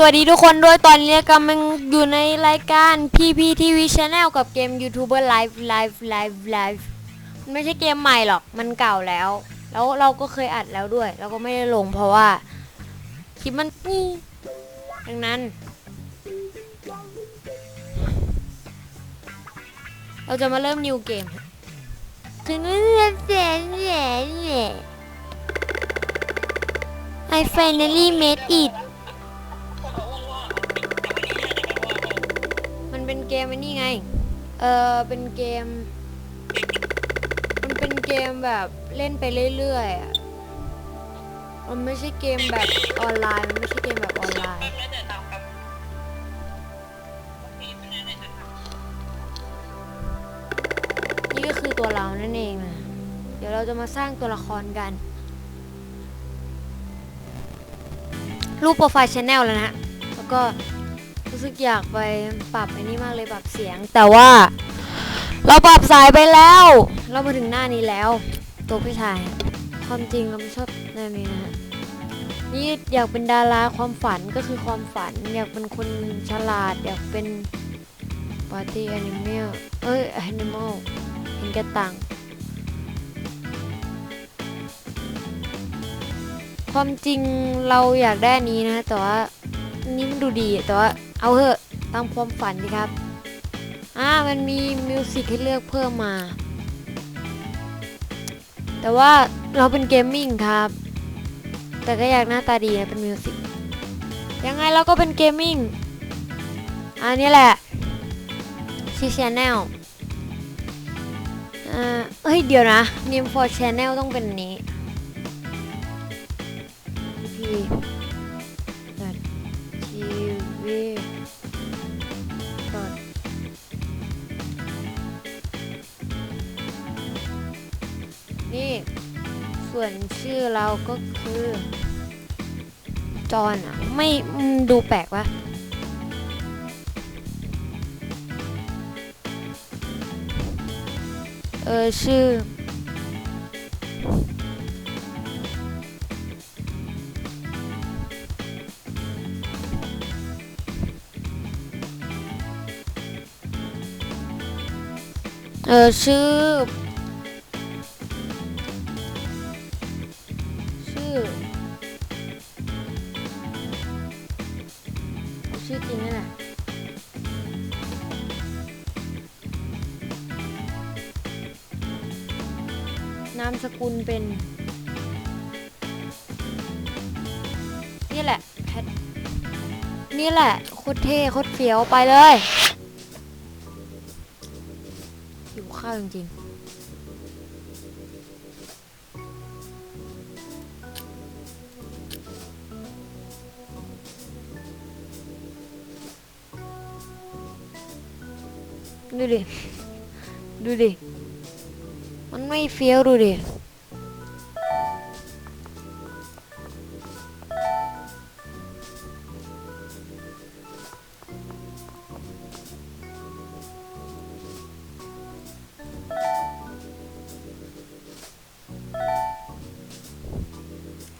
สวัสดีทุกคนด้วยตอนนี้กำลังอยู่ในรายการ PPTV Channel กับเกม YouTuber Live Live Live Live มันไม่ใช่เกมใหม่หรอก มันเก่าแล้ว แล้วเราก็เคยอัดแล้วด้วยแล้วก็ไม่ได้ลงเพราะว่า คลิปมันนี่ดังนั้น เราจะมาเริ่มนิวเกมถึงเรื่องแสนแสนแสน I finally made it เป็นเกมอันนี้ไง เออเป็นเกม มันเป็นเกมแบบเล่นไปเรื่อยๆอะมันไม่ใช่เกมแบบออนไลน์ มันไม่ใช่เกมแบบออนไลน์ นี่ก็คือตัวเรานั่นเองนะเดี๋ยวเราจะมาสร้างตัวละครกัน รูปโปรไฟล์ชแนลแล้วนะ แล้วก็ รู้สึกอยากไปปรับไอ้นี่มากเลยปรับเสียง แต่ว่า เราปรับสายไปแล้ว เรามาถึงหน้านี้แล้ว ตัวผู้ชาย ความจริงเราไม่ชอบแนวนี้นะฮะนี่อยากเป็นดาราความฝันก็คือความฝัน อยากเป็นคนฉลาด อยากเป็นปาร์ตี้แอนิเมลเอ้ยแอนิมอลเห็นแก่ตังค์ความจริงเราอยากได้อันนี้นะ แต่ว่าอันนี้มันดูดีอะแต่ว่า เอาเถอะตามความฝันดีครับ อ่ามันมีมิวสิกให้เลือกเพิ่มมา แต่ว่าเราเป็นเกมมิ่งครับ แต่ก็อยากหน้าตาดีนะเป็นมิวสิกยังไงเราก็เป็นเกมมิ่ง อันนี้แหละชื่อชแนลเฮ้ย เดี๋ยวนะ name for channel ต้องเป็นอันนี้ ส่วนชื่อเราก็คือจอนอะไม่ดูแปลกวะเออชื่อ เออชื่อ ชื่อชื่อจริงนั่แหละนามสกุลเป็น นี่แหละแพทนี่แหละ โคตรเท่ โคตรเฟี้ยว ไปเลยหิวข้าวจริงๆ ดูดิ ดูดิ มันไม่เฟี้ยวดูดิ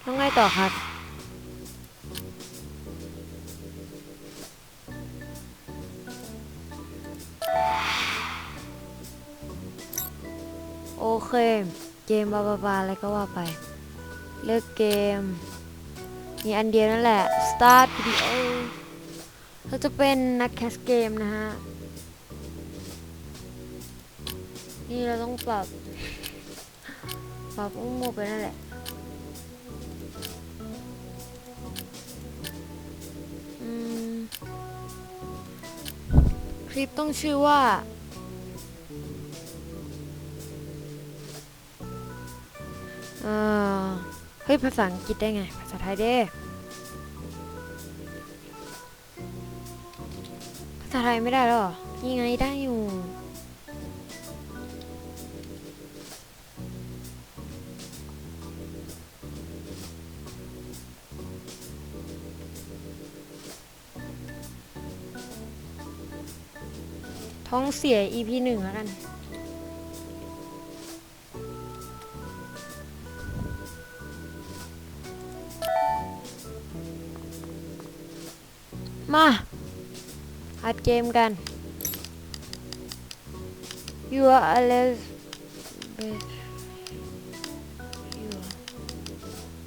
ต้องไงต่อครับ เค เกมบาบาบาอะไรก็ว่าไป เลือกเกม มีอันเดียวนั่นแหละ start video เราจะเป็นนักแคสเกมนะฮะ นี่เราต้องปรับ ปรับอุ้มโมไปนั่นแหละคลิปต้องชื่อว่า ออเฮ้ย ภาษาอังกฤษได้ไง ภาษาไทยเด้ ภาษาไทยไม่ได้หรอนี่ไงได้อยู่ท้องเสีย EP หนึ่งแล้วกัน เกมกัน You are Elizabeth You are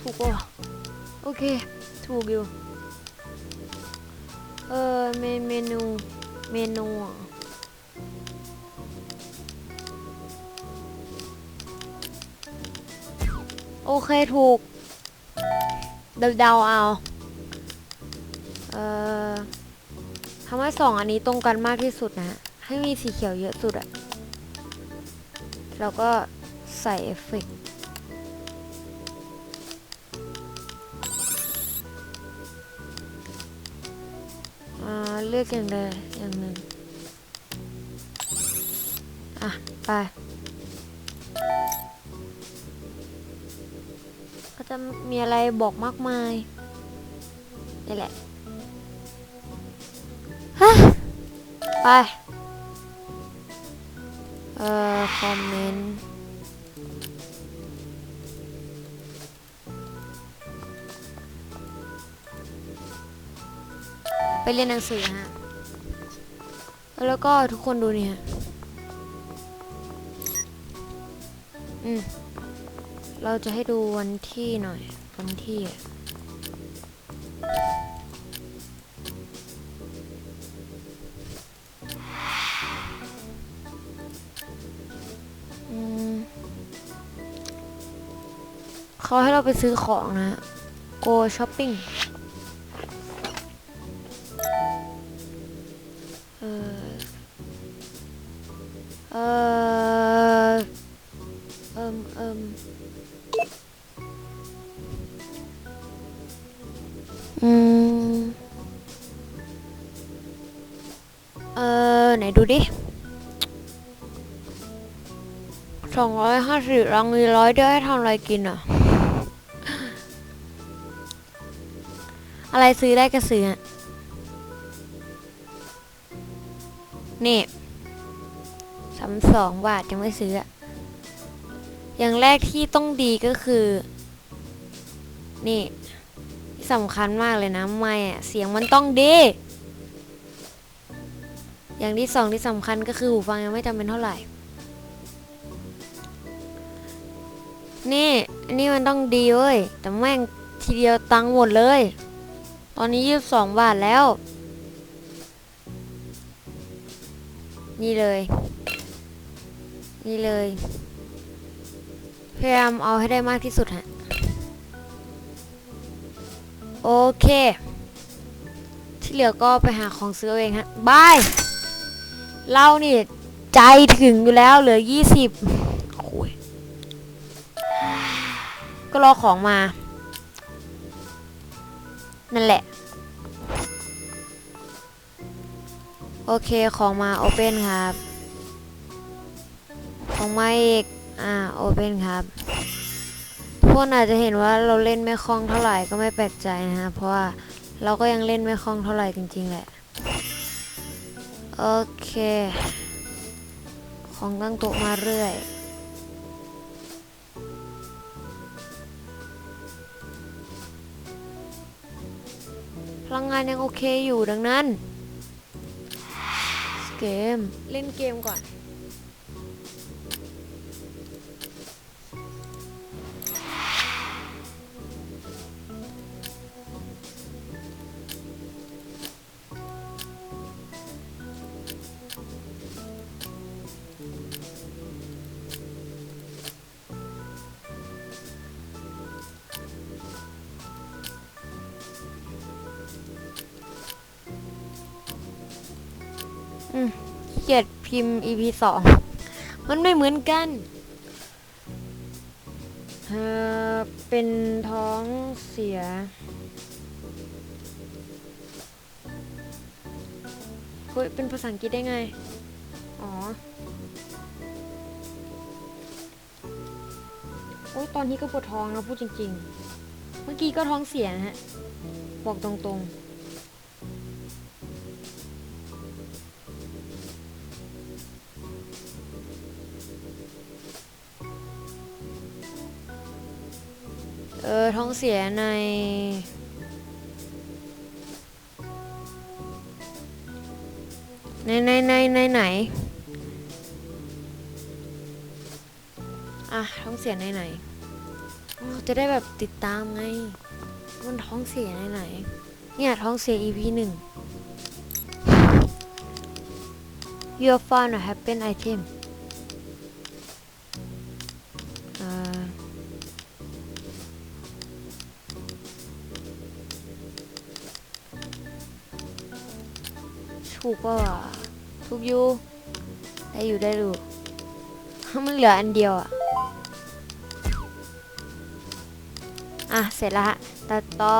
ถูกป่ะโอเค ถูกอยู่ เออเมนเมนูเมนูอะ โอเคถูกเดาเดาๆเอา เอ่อทำให้สองอันนี้ตรงกันมากที่สุดนะ ให้มีสีเขียวเยอะสุดอะแล้วก็ใส่เอฟเฟกต์อ่าเลือกอย่างใดอย่างหนึ่ง อะ ไป จะมีอะไรบอกมากมายนี่แหละฮะไป เอ่อ คอมเมนต์ ไปเรียนหนังสือฮะ แล้วก็ทุกคนดูนี่ฮะอืม เราจะให้ดูวันที่หน่อย วันที่ เขาให้เราไปซื้อของนะ go shopping ออไหนดูดิสองร้อยห้าสิบรังมีร้อยเดียวให้ทำอะไรกินอะ อะไรซื้อได้ก็ซื้อ นี่สามสองบาทยังไม่ซื้อ อย่างแรกที่ต้องดีก็คือ นี่ที่สำคัญมากเลยนะ ไม่อะเสียงมันต้องดี อย่างที่สองที่สำคัญก็คือหูฟังยังไม่จำเป็นเท่าไหร่ นี่อันนี้มันต้องดีเว้ย แต่แม่งทีเดียวตังค์หมดเลย ตอนนี้ยี่สิบสองบาทแล้ว นี่เลย นี่เลยพยายามเอาให้ได้มากที่สุดฮะ โอเค ที่เหลือก็ไปหาของซื้อเองฮะ บาย เรานี่ใจถึงอยู่แล้วเหลือยี่สิบโอ้ยก็รอของมา นั่นแหละ โอเคของมาโอเปนครับ ของมาอีก อ่าโอเปนครับทุกคนอาจจะเห็นว่าเราเล่นไม่คล่องเท่าไหร่ก็ไม่แปลกใจนะฮะเพราะว่าเราก็ยังเล่นไม่คล่องเท่าไหร่จริงๆแหละ โอเค ของตั้งโต๊ะมาเรื่อยพลังงานยังโอเคอยู่ดังนั้น เกม เล่นเกมก่อน พิมพ์ EP สองมันไม่เหมือนกันเออเป็นท้องเสีย เฮ้ย เป็นภาษาอังกฤษได้ไง อ๋อ โอ้ยตอนนี้ก็ปวดท้องนะพูดจริง ๆ เมื่อกี้ก็ท้องเสียนะฮะ บอกตรงๆ ออท้องเสียใน ในในในในไหนอะท้องเสียในไหนเขาจะได้แบบติดตามไงมันท้องเสียในไหนเนี่ยท้องเสีย EP หนึ่ง You found a happen item ถูกป่าวถูกอยู่ได้อยู่ได้อยู่มันเหลืออันเดียวอะอะ เสร็จแล้วฮะตัดต่อ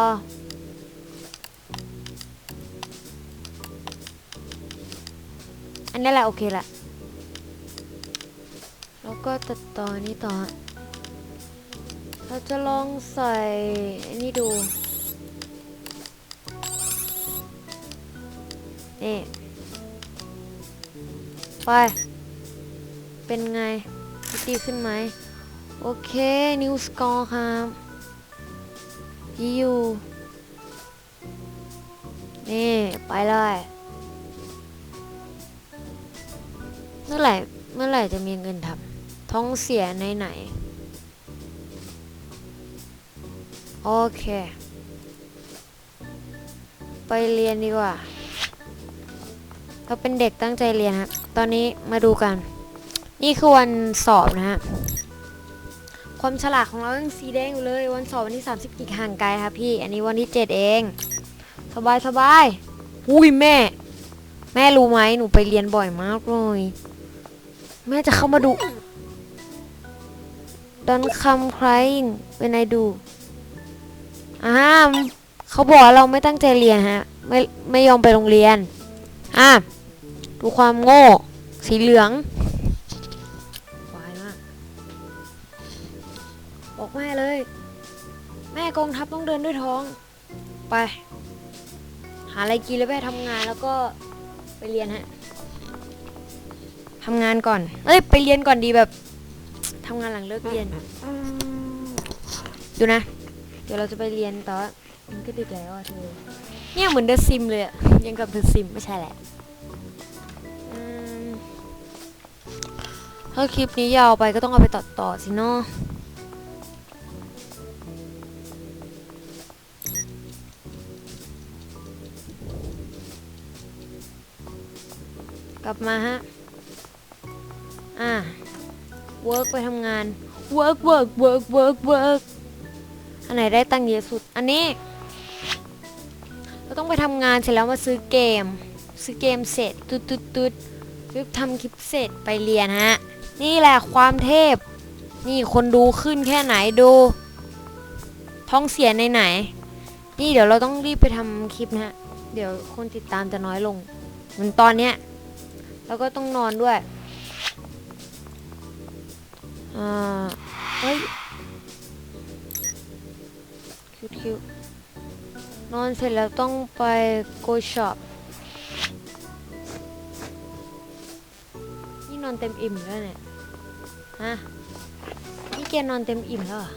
อันนี้แหละ โอเคละแล้วก็ตัดต่อนี้ต่อ เราจะลองใส่อันนี้ดูนี่ ไป เป็นไงดีขึ้นไหม โอเคนิวสกอร์ครับยูนี่ ไปเลย เมื่อไหร่ เมื่อไหร่จะมีเงินทำท้องเสียในไหน โอเค ไปเรียนดีกว่า เราเป็นเด็กตั้งใจเรียนครับตอนนี้มาดูกัน นี่คือวันสอบนะฮะ ความฉลาดของเรายังสีแดงอยู่เลย วันสอบวันที่ 30อีกห่างไกลครับพี่ อันนี้วันที่ 7 เอง สบายสบายอุ้ยแม่ แม่รู้ไหมหนูไปเรียนบ่อยมากเลย แม่จะเข้ามาดู Don't come crying when I do อ่าเขาบอกเราไม่ตั้งใจเรียนฮะ ไม่ไม่ยอมไปโรงเรียนอะ ดูความโง่ สีเหลืองควายมากบอกแม่เลย แม่กองทัพต้องเดินด้วยท้อง ไป หาอะไรกินแล้วไปทำงานแล้วก็ไปเรียนฮะทำงานก่อน เอ้ย ไปเรียนก่อนดีแบบทำงานหลังเลิกเรียน ดูนะ เดี๋ยวเราจะไปเรียนแต่ว่ามันก็ดึกแล้วอะเธอเนี่ยเหมือนเดอะซิมเลยอะยังกับเดอะซิมไม่ใช่แหละ ถ้าคลิปนี้ยาวไปก็ต้องเอาไปตัดต่อสิเนาะกลับมาฮะ อะ work ไปทำงาน work work work work work อันไหนได้ตังค์เยอะสุด อันนี้ เราต้องไปทำงานเสร็จแล้วมาซื้อเกม ซื้อเกมเสร็จ ตุดตุดตุดปึ๊บทำคลิปเสร็จไปเรียนฮะ นี่แหละความเทพ นี่คนดูขึ้นแค่ไหนดู ท้องเสียในไหน นี่เดี๋ยวเราต้องรีบไปทำคลิปนะฮะ เดี๋ยวคนติดตามจะน้อยลงเหมือนตอนเนี้ยเราก็ต้องนอนด้วยอ่าเฮ้ยคิวคิวนอนเสร็จแล้วต้องไปโกช็อปนี่นอนเต็มอิ่มแล้วเนี่ย ฮะนี่แกนอนเต็มอิ่มแล้วเหรอ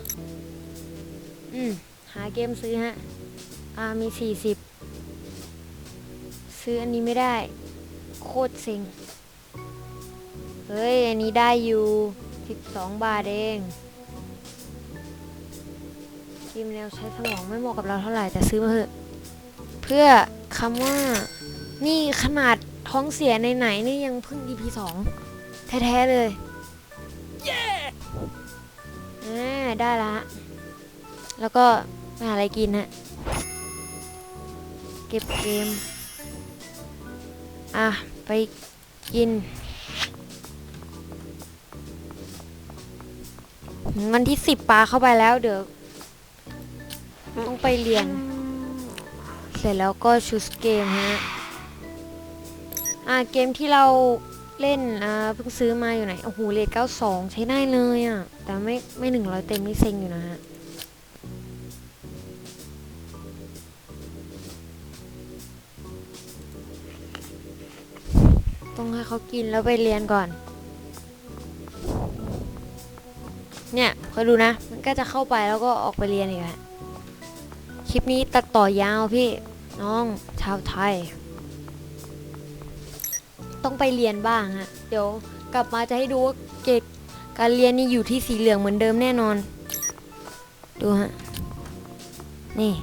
อืม หาเกมซื้อฮะ อ่า มีสี่สิบ ซื้ออันนี้ไม่ได้ โคตรเซ็ง เฮ้ย อันนี้ได้อยู่สิบสองบาทเองเกมแนวใช้สมองไม่เหมาะกับเราเท่าไหร่แต่ซื้อมาเถอะ เพื่อคำว่า นี่ขนาดท้องเสียในไหนนี่ยังพิ่ง EP สองแท้ ๆ เลย อ่าได้ละ แล้วก็ไปหาอะไรกินฮะ เก็บเกม อะ ไปกิน วันที่สิบปลาเข้าไปแล้วเดี๋ยว ต้องไปเรียน เสร็จแล้วก็ชูสเกมฮะ อ่าเกมที่เรา เล่นอ่าเพิ่งซื้อมาอยู่ไหน โอ้โหเลท92ใช้ได้เลยอะ แต่ไม่ไม่หนึ่งร้อยเต็มนี่เซ็งอยู่นะฮะต้องให้เขากินแล้วไปเรียนก่อน เนี่ยคอยดูนะ มันก็จะเข้าไปแล้วก็ออกไปเรียนอีกฮะคลิปนี้ตัดต่อยาวพี่ น้องชาวไทย ต้องไปเรียนบ้างฮะ เดี๋ยวกลับมาจะให้ดูว่าเกรดการเรียนนี่อยู่ที่สีเหลืองเหมือนเดิมแน่นอน ดูฮะ นี่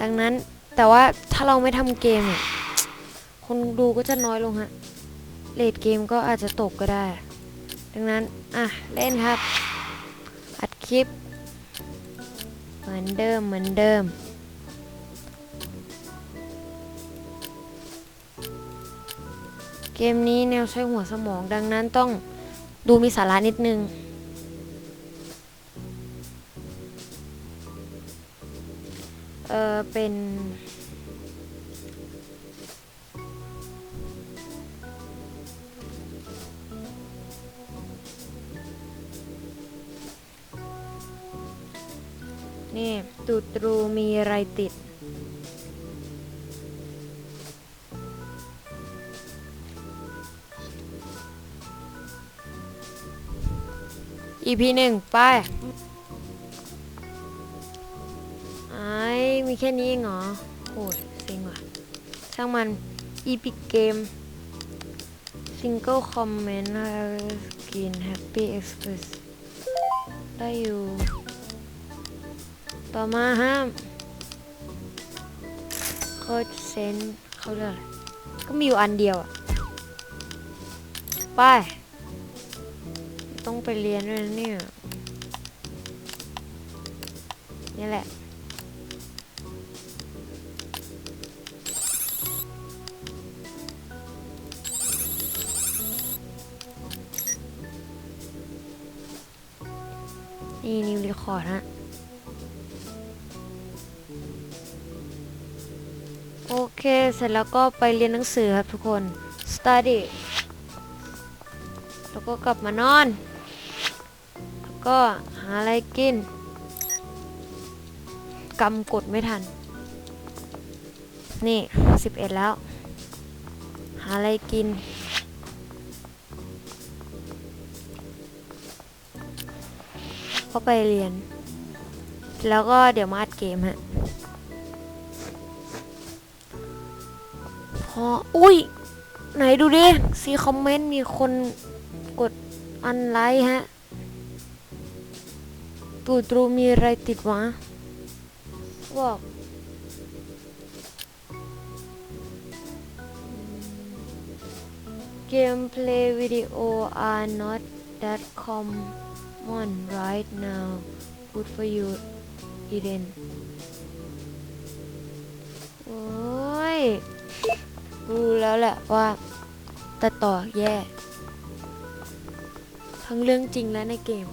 ดังนั้นแต่ว่าถ้าเราไม่ทำเกมเนี่ย คนดูก็จะน้อยลงฮะ เลดเกมก็อาจจะตกก็ได้ ดังนั้น อะ เล่นครับ อัดคลิป เหมือนเดิมเหมือนเดิม เกมนี้แนวใช้หัวสมองดังนั้นต้องดูมีสาระนิดนึง เออเป็น นี่ตูตรูมีอะไรติด EP หนึ่งไปไอ้มีแค่นี้เองเหรอโอ้ยเซ็งว่ะช่างมัน Epic Game Single Comment Skin Happy Express ได้อยู่ ต่อมาห้ามโคดเซนเขาเรียกอะไรก็มีอยู่อันเดียวอะไป ไปเรียนด้วยนะเนี่ย นี่แหละ นี่นิวรีคอร์ดฮะ โอเค เสร็จแล้วก็ไปเรียนหนังสือครับทุกคน study แล้วก็กลับมานอน ก็หาอะไรกินกำกดไม่ทัน นี่11แล้ว หาอะไรกิน ก็ไปเรียน แล้วก็เดี๋ยวมาอัดเกมฮะพออุ้ย ไหนดูดิ ซีคอมเมนต์มีคนกดอันไลค์ฮะ ตูตรูมีอะไรติดวะบอก Gameplay video are not that common right now good for you Eden โอ้ย รู้แล้วแหละว่าตัดต่อแย่ ทั้งเรื่องจริงและในเกม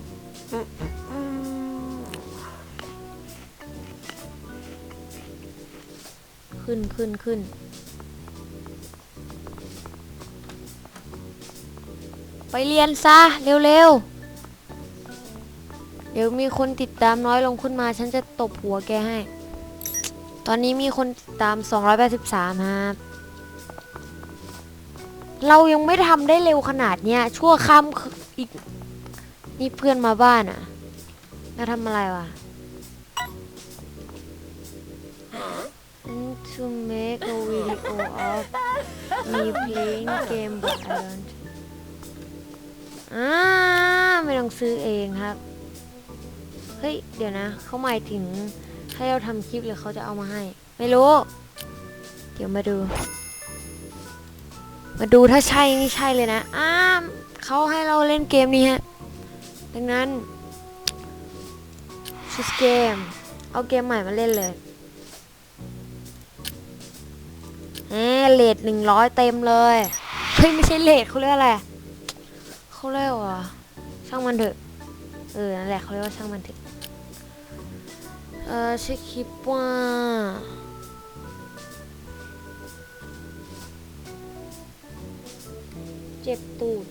ขึ้นขึ้นขึ้น ไปเรียนซะ เร็วๆเดี๋ยวมีคนติดตามน้อยลงขึ้นมา ฉันจะตบหัวแกให้ ตอนนี้มีคนติดตาม 283ครับเรายังไม่ทำได้เร็วขนาดเนี้ย ชั่วค่ำคืออีก นี่เพื่อนมาบ้านอะแล้วทำอะไรวะ to make a video of me playing game but I don't อ่าไม่ต้องซื้อเองครับ เฮ้ย เดี๋ยวนะ เขาหมายถึงให้เราทำคลิปหรือเขาจะเอามาให้ ไม่รู้ เดี๋ยวมาดู มาดูถ้าใช่นี่ใช่เลยนะอ้าเขาให้เราเล่นเกมนี้ฮะ ดังนั้นชุดเกมเอาเกมใหม่มาเล่นเลย แหมเลทหนึ่งร้อยเต็มเลย เฮ้ย ไม่ใช่เลทเขาเรียกอะไรเขาเรียกว่าช่างมันเถอะ เออ นั่นแหละเขาเรียกว่าช่างมันเถอะ เออชื่อคลิปว่าเจ็บตูด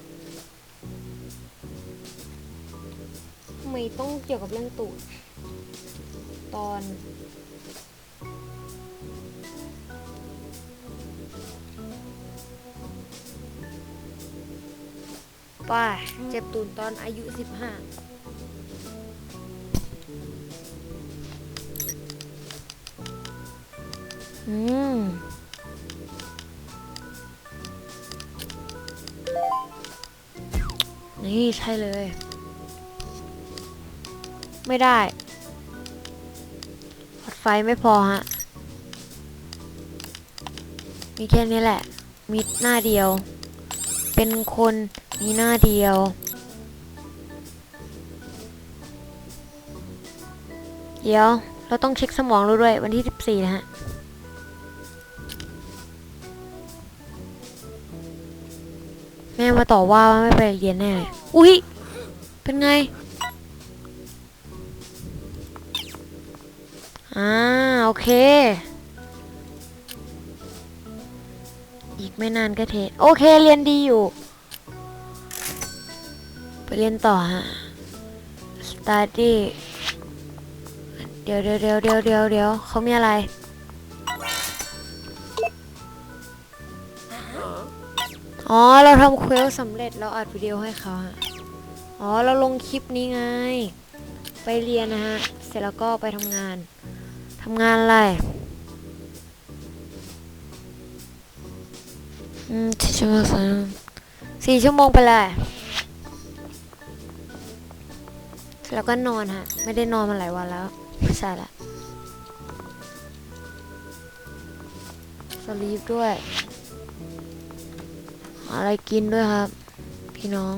ทำไมต้องเกี่ยวกับเรื่องตูด ตอน ไปเจ็บตูนตอนอายุสิบห้าอืมนี่ใช่เลย ไม่ได้หลอดไฟไม่พอฮะ มีแค่นี้แหละ มีหน้าเดียว เป็นคน มีหน้าเดียว เดี๋ยว เราต้องเช็คสมองเราด้วย วันที่ 14 นะฮะแม่มาต่อว่าว่าไม่ไปเรียนแน่เลยอุ๊ย เป็นไง อ่า โอเค อีกไม่นานก็เทสโอเค เรียนดีอยู่ เรียนต่อฮะ study เดี๋ยวเดี๋ยวเดี๋ยวเดี๋ยวเดี๋ยวเดี๋ยวเขามีอะไร อ๋อ เราทำเควสสำเร็จ เราอัดวิดีโอให้เขาฮะ อ๋อ เราลงคลิปนี้ไง ไปเรียนนะฮะ เสร็จแล้วก็ไปทำงาน ทำงานอะไร อืมสี่ชั่วโมงสี่ชั่วโมงไปเลย แล้วก็นอนฮะ ไม่ได้นอนมาหลายวันแล้วไม่ใช่ละสลีปด้วย อะไรกินด้วยครับ พี่น้อง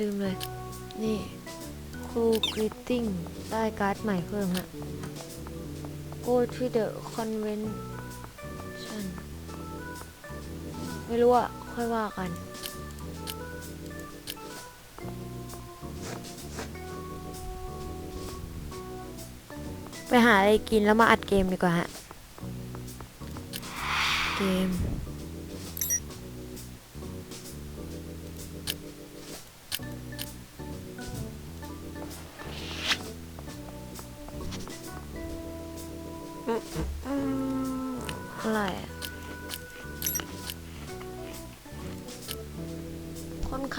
ลืมเลย นี่ คูกริตติ้งได้การ์ดใหม่เพิ่มฮะ Go to the convention ไม่รู้อะค่อยว่ากัน ไปหาอะไรกินแล้วมาอัดเกมดีกว่าฮะ เกม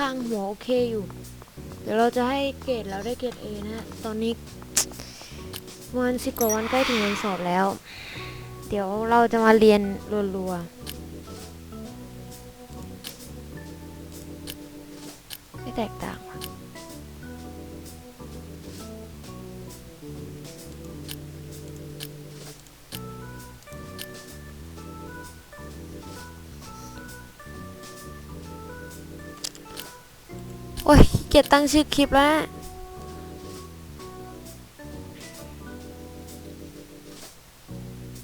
างหัวโอเคอยู่ เดี๋ยวเราจะให้เกรดเราได้เกรด A นะฮะตอนนี้วันสิบกว่าวันใกล้ถึงวันสอบแล้ว เดี๋ยวเราจะมาเรียนรัวๆ เกียจตั้งชื่อคลิปแล้ว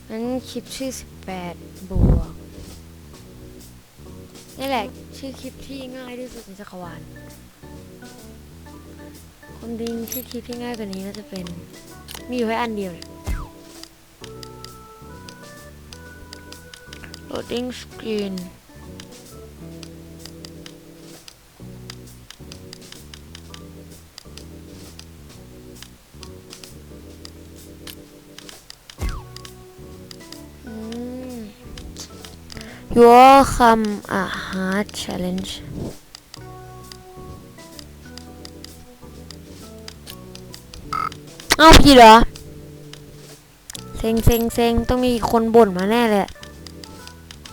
นั้นคลิปชื่อ 18 บวก นี่แหละ ชื่อคลิปที่ง่ายที่สุดในจักรวาล คนจริงชื่อคลิปที่ง่ายกว่านี้น่าจะเป็น มีอยู่แค่อันเดียวเลย loading screen Your come a hard challenge เอ้าพี่เหรอเซ็งเซ็งเซ็งต้องมีคนบ่นมาแน่เลย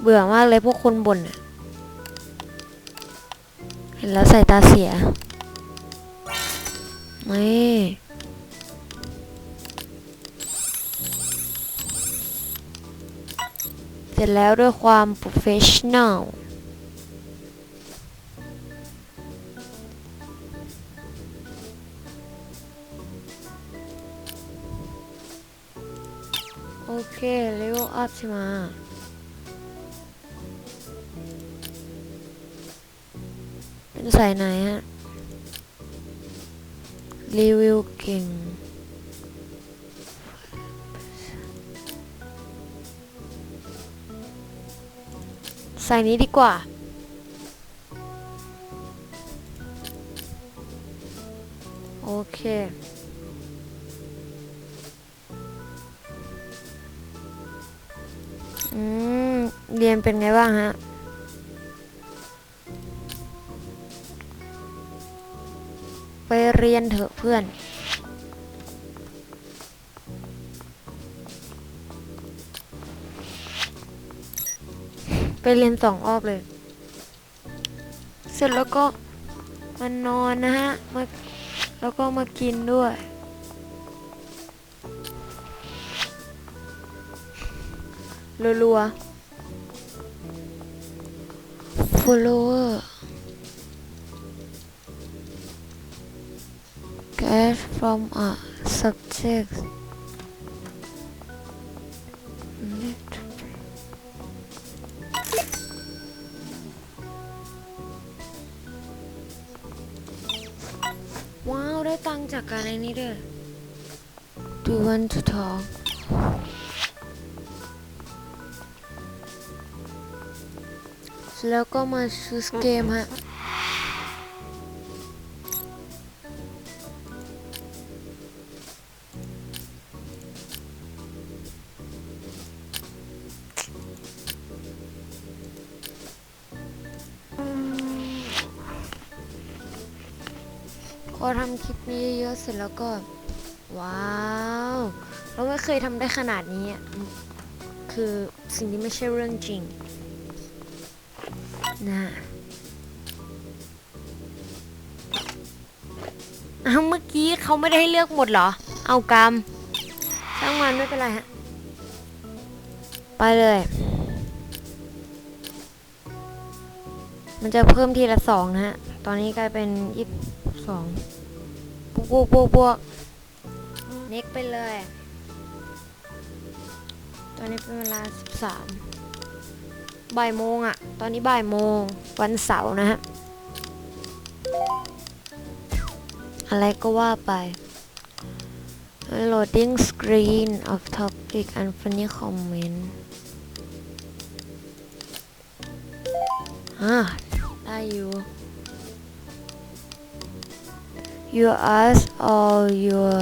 เบื่อมากเลยพวกคนบ่นเห็นแล้วใส่ตาเสียนี่ สร็จแล้วด้วยความ professional โอเค level up ใช่ไหมเป็นใส่ไหนฮะ รีวิวเก่ง ใส่นี้ดีกว่า โอเคอืมเรียนเป็นไงบ้างฮะไปเรียนเถอะเพื่อน เรียนสองรอบเลย เสร็จแล้วก็มานอนนะฮะมาแล้วก็มากินด้วย รัวๆ follower get from a subject ได้ตังจากการไรนี้ด้วย Do you want to talk แล้วก็มาซื้อเกมฮะำคลิปนี้เยอะๆเสร็จแล้วก็ ว้าว เราไม่เคยทำได้ขนาดนี้อะคือสิ่งที่ไม่ใช่เรื่องจริง นะอ้าวเมื่อกี้เขาไม่ได้ให้เลือกหมดเหรอ เอากรรมช่างมันไม่เป็นไรฮะ ไปเลย มันจะเพิ่มทีละสองนะฮะ ตอนนี้กลายเป็นยี่สิบสอง บวกบวกบวกวกเน็กไปเลย ตอนนี้เป็นเวลาสิบสามบ่ายโมงอะตอนนี้บ่ายโมงวันเสาร์นะฮะ อะไรก็ว่าไป loading screen of topic and funny comment อ่าได้อยู่ you ask all your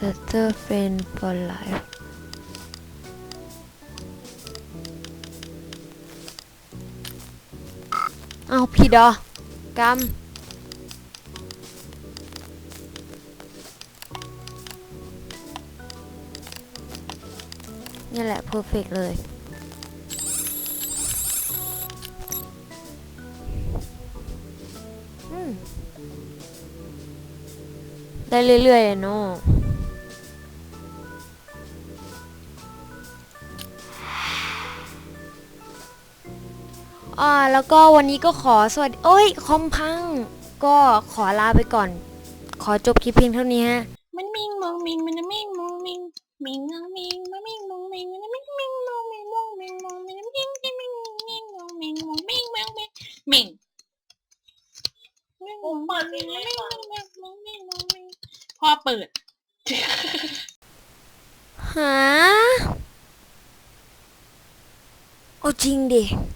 letter friend for life เอาผิดเหร ได้เรื่อยๆเนาะอ่าแล้วก็วันนี้ก็ขอสวัสดีโอ้ยคอมพัง ก็ขอลาไปก่อน ขอจบคลิปเพียงเท่านี้ฮะ deh.